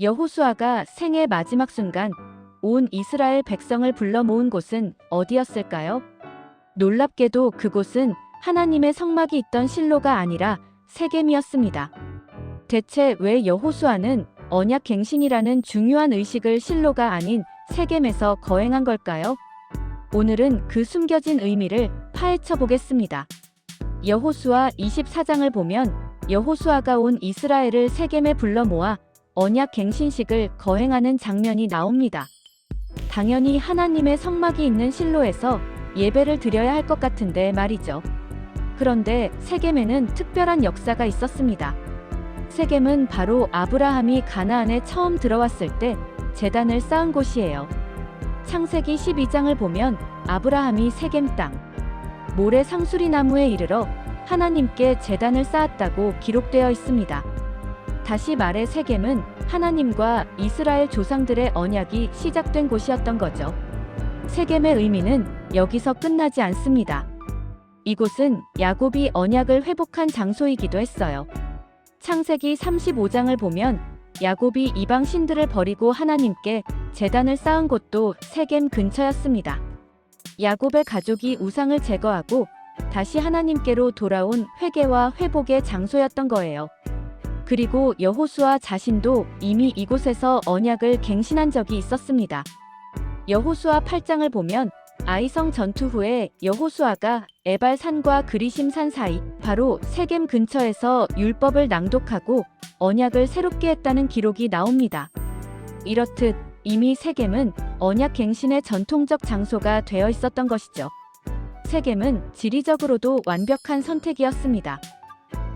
여호수아가 생의 마지막 순간 온 이스라엘 백성을 불러 모은 곳은 어디였을까요? 놀랍게도 그곳은 하나님의 성막이 있던 실로가 아니라 세겜이었습니다. 대체 왜 여호수아는 언약 갱신이라는 중요한 의식을 실로가 아닌 세겜에서 거행한 걸까요? 오늘은 그 숨겨진 의미를 파헤쳐 보겠습니다. 여호수아 24장을 보면 여호수아가 온 이스라엘을 세겜에 불러 모아 언약 갱신식을 거행하는 장면이 나옵니다. 당연히 하나님의 성막이 있는 실로에서 예배를 드려야 할 것 같은데 말이죠. 그런데 세겜에는 특별한 역사가 있었습니다. 세겜은 바로 아브라함이 가나안에 처음 들어왔을 때 제단을 쌓은 곳이에요. 창세기 12장을 보면 아브라함이 세겜 땅 모래 상수리 나무에 이르러 하나님께 제단을 쌓았다고 기록되어 있습니다. 다시 말해 세겜은 하나님과 이스라엘 조상들의 언약이 시작된 곳이었던 거죠. 세겜의 의미는 여기서 끝나지 않습니다. 이곳은 야곱이 언약을 회복한 장소이기도 했어요. 창세기 35장을 보면 야곱이 이방 신들을 버리고 하나님께 제단을 쌓은 곳도 세겜 근처였습니다. 야곱의 가족이 우상을 제거하고 다시 하나님께로 돌아온 회개와 회복의 장소였던 거예요. 그리고 여호수아 자신도 이미 이곳에서 언약을 갱신한 적이 있었습니다. 여호수아 8장을 보면 아이성 전투 후에 여호수아가 에발산과 그리심산 사이 바로 세겜 근처에서 율법을 낭독하고 언약을 새롭게 했다는 기록이 나옵니다. 이렇듯 이미 세겜은 언약 갱신의 전통적 장소가 되어 있었던 것이죠. 세겜은 지리적으로도 완벽한 선택이었습니다.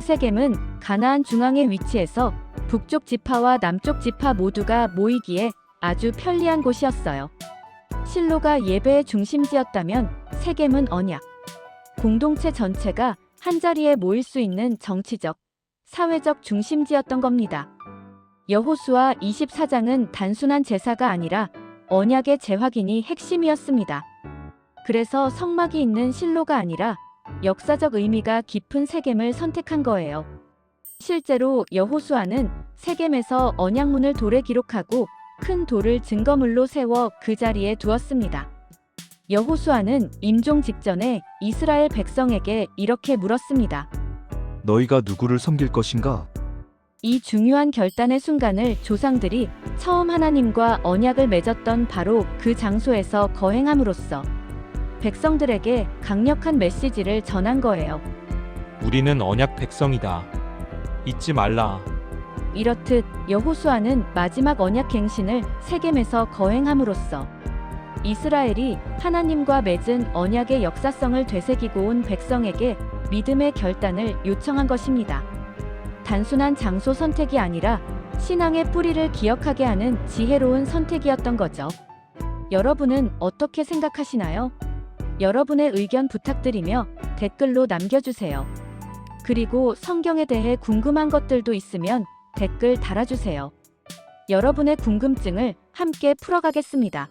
세겜은 가나안 중앙에 위치해서 북쪽 지파와 남쪽 지파 모두가 모이기에 아주 편리한 곳이었어요. 실로가 예배의 중심지였다면 세겜은 언약, 공동체 전체가 한자리에 모일 수 있는 정치적, 사회적 중심지였던 겁니다. 여호수아 24장은 단순한 제사가 아니라 언약의 재확인이 핵심이었습니다. 그래서 성막이 있는 실로가 아니라 역사적 의미가 깊은 세겜을 선택한 거예요. 실제로 여호수아는 세겜에서 언약문을 돌에 기록하고 큰 돌을 증거물로 세워 그 자리에 두었습니다. 여호수아는 임종 직전에 이스라엘 백성에게 이렇게 물었습니다. 너희가 누구를 섬길 것인가? 이 중요한 결단의 순간을 조상들이 처음 하나님과 언약을 맺었던 바로 그 장소에서 거행함으로써 백성들에게 강력한 메시지를 전한 거예요. 우리는 언약 백성이다. 잊지 말라. 이렇듯 여호수아는 마지막 언약 갱신을 세겜에서 거행함으로써 이스라엘이 하나님과 맺은 언약의 역사성을 되새기고 온 백성에게 믿음의 결단을 요청한 것입니다. 단순한 장소 선택이 아니라 신앙의 뿌리를 기억하게 하는 지혜로운 선택이었던 거죠. 여러분은 어떻게 생각하시나요? 여러분의 의견 부탁드리며 댓글로 남겨주세요. 그리고 성경에 대해 궁금한 것들도 있으면 댓글 달아주세요. 여러분의 궁금증을 함께 풀어가겠습니다.